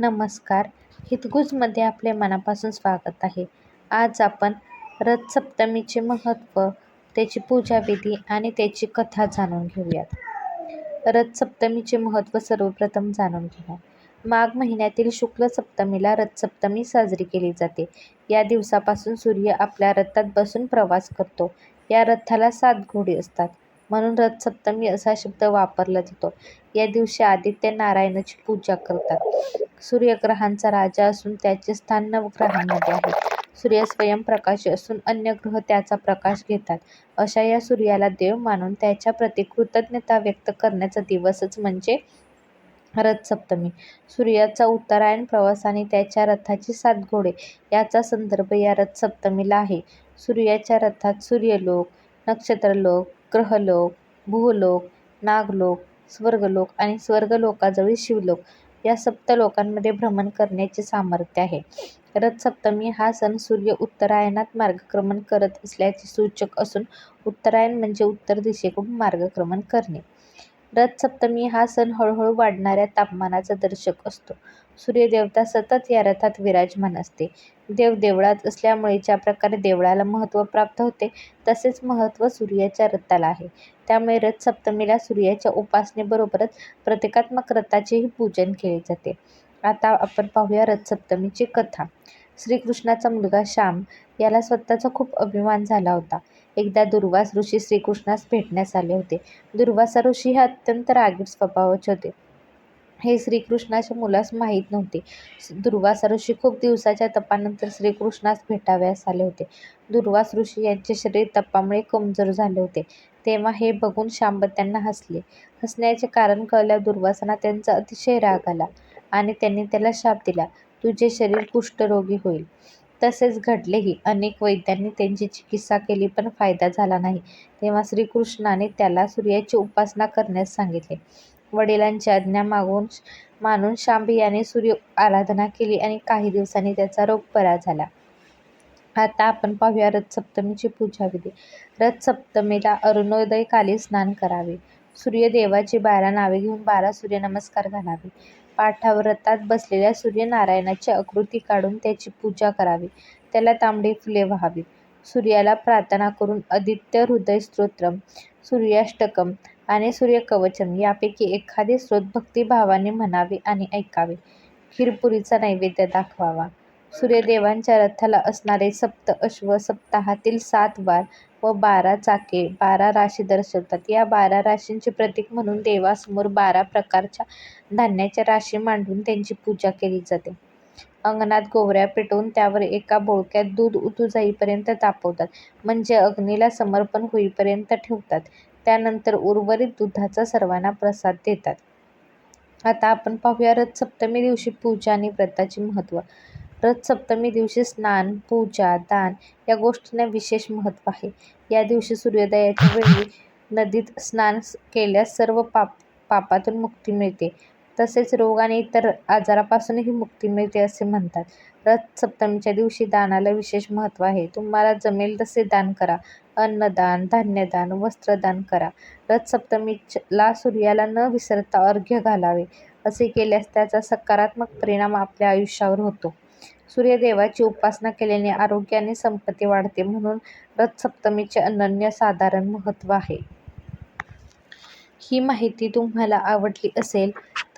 नमस्कार. हितगुजमध्ये आपले मनापासून स्वागत आहे. आज आपण रथसप्तमीचे महत्त्व त्याची पूजाविधी आणि त्याची कथा जाणून घेऊयात. रथसप्तमीचे महत्त्व सर्वप्रथम जाणून घेऊया. माघ महिन्यातील शुक्ल सप्तमीला रथसप्तमी साजरी केली जाते. या दिवसापासून सूर्य आपल्या रथात बसून प्रवास करतो. या रथाला सात घोडी असतात. म्हणून रथसप्तमी असा शब्द वापरला जातो. या दिवशी आदित्य नारायणाची पूजा करतात. सूर्यग्रहांचा राजा असून त्याचे स्थान नवग्रहांमध्ये आहे. सूर्य स्वयंप्रकाशी असून अन्य ग्रह त्याचा प्रकाश घेतात. अशा या सूर्याला देव मानून त्याच्या प्रती कृतज्ञता व्यक्त करण्याचा दिवसच म्हणजे रथसप्तमी. सूर्याचा उत्तरायण प्रवास आणि त्याच्या रथाची सात घोडे याचा संदर्भ या रथसप्तमीला आहे. सूर्याच्या रथात सूर्यलोक नक्षत्रलोक ग्रहलोक भूलोक नागलोक स्वर्गलोक आणि स्वर्गलोकाजवळील शिवलोक या सप्त लोकांमध्ये भ्रमण करण्याचे सामर्थ्य आहे. रथसप्तमी हा सण सूर्य उत्तरायणात मार्गक्रमण करत असल्याचे सूचक असून उत्तरायण म्हणजे उत्तर दिशेकडून मार्गक्रमण करणे. रथसप्तमी हा सण हळूहळू वाढणाऱ्या तापमानाचा दर्शक असतो. सूर्यदेवता सतत या रथात विराजमान असते. देव देवळात असल्यामुळे ज्या प्रकारे देवळाला महत्त्व प्राप्त होते तसेच महत्त्व सूर्याच्या रथाला आहे. त्यामुळे रथसप्तमीला सूर्याच्या उपासनेबरोबरच प्रतिकात्मक रथाचेही पूजन केले जाते. आता आपण पाहूया रथसप्तमीची कथा. श्रीकृष्णाचा मुलगा श्याम याला स्वतःचा खूप अभिमान झाला होता. एकदा दुर्वास ऋषी श्रीकृष्णास भेटण्यास आले होते. दुर्वासा ऋषी हे अत्यंत रागीट स्वभावाचे होते. हे श्रीकृष्णाच्या मुलास माहीत नव्हते. दुर्वास ऋषी खूप दिवसाच्या तपानंतर श्रीकृष्णास भेटाव्यास आले होते. दुर्वास ऋषी यांचे शरीर तपामुळे कमजोर झाले होते. तेव्हा हे बघून शांब त्यांना हसले. हसण्याचे कारण कळल्या दुर्वासांना त्यांचा अतिशय राग आला आणि त्यांनी त्याला शाप दिला तुझे शरीर कुष्ठरोगी होईल. तसेच घडलेही. अनेक वैद्यांनी त्यांची चिकित्सा केली पण फायदा झाला नाही. तेव्हा श्रीकृष्णाने त्याला सूर्याची उपासना करण्यास सांगितले. वडिलांची आज्ञा मागून मानून शांब याने सूर्य आराधना केली आणि काही दिवसांनी त्याचा रोग बरा झाला. आता आपण पाहूया रथसप्तमीची पूजा विधी रथसप्तमीला अरुणोदयकाली स्नान करावे. सूर्यदेवाची बारा नावे घेऊन बारा सूर्यनमस्कार घालावे. पाठावर रथात बसलेल्या सूर्यनारायणाची आकृती काढून त्याची पूजा करावी. त्याला तांबडी फुले व्हावी. सूर्याला प्रार्थना करून आदित्य हृदय स्तोत्रम सूर्याष्टकम. आणि सूर्यकवचम यापैकी एखादे स्रोत भक्तिभावाने म्हणावे आणि ऐकावे. खीरपुरीचा नैवेद्य दाखवावा. सूर्यदेवांच्या रथाला असणारे सप्त अश्व सप्ताहातील सात वार व बारा चाके बारा राशी दर्शवतात. या बारा राशींचे प्रतीक म्हणून देवासमोर बारा प्रकारच्या धान्याच्या राशी मांडून त्यांची पूजा केली जाते. अंगणात गोवऱ्या पेटवून त्यावर एका बोळक्यात दूध उतू जाईपर्यंत तापवतात. म्हणजे अग्नीला समर्पण होईपर्यंत ठेवतात. त्यानंतर उर्वरित दुधाचा सर्वांना प्रसाद देतात. आता आपण पाहूया रथसप्तमी दिवशी पूजा आणि व्रताचे महत्त्व. रथसप्तमी दिवशी स्नान पूजा दान या गोष्टींना विशेष महत्त्व आहे. या दिवशी सूर्योदयाच्या वेळी नदीत स्नान केल्यास सर्व पाप पापातून मुक्ती मिळते. तसेच रोग आणि इतर आजारापासूनही मुक्ती मिळते असे म्हणतात. रथसप्तमीच्या दिवशी दानाला विशेष महत्त्व आहे. तुम्हाला जमेल तसे दान करा. अन्नदान धान्यदान वस्त्रदान करा. रथसप्तमीला सूर्याला न विसरता अर्घ्य घालावे. असे केल्यास त्याचा सकारात्मक परिणाम आपल्या आयुष्यावर होतो. सूर्यदेवाची उपासना केल्याने आरोग्य आणि संपत्ती वाढते म्हणून रथसप्तमीचे अनन्य साधारण महत्त्व आहे. ही माहिती तुम्हाला आवडली असेल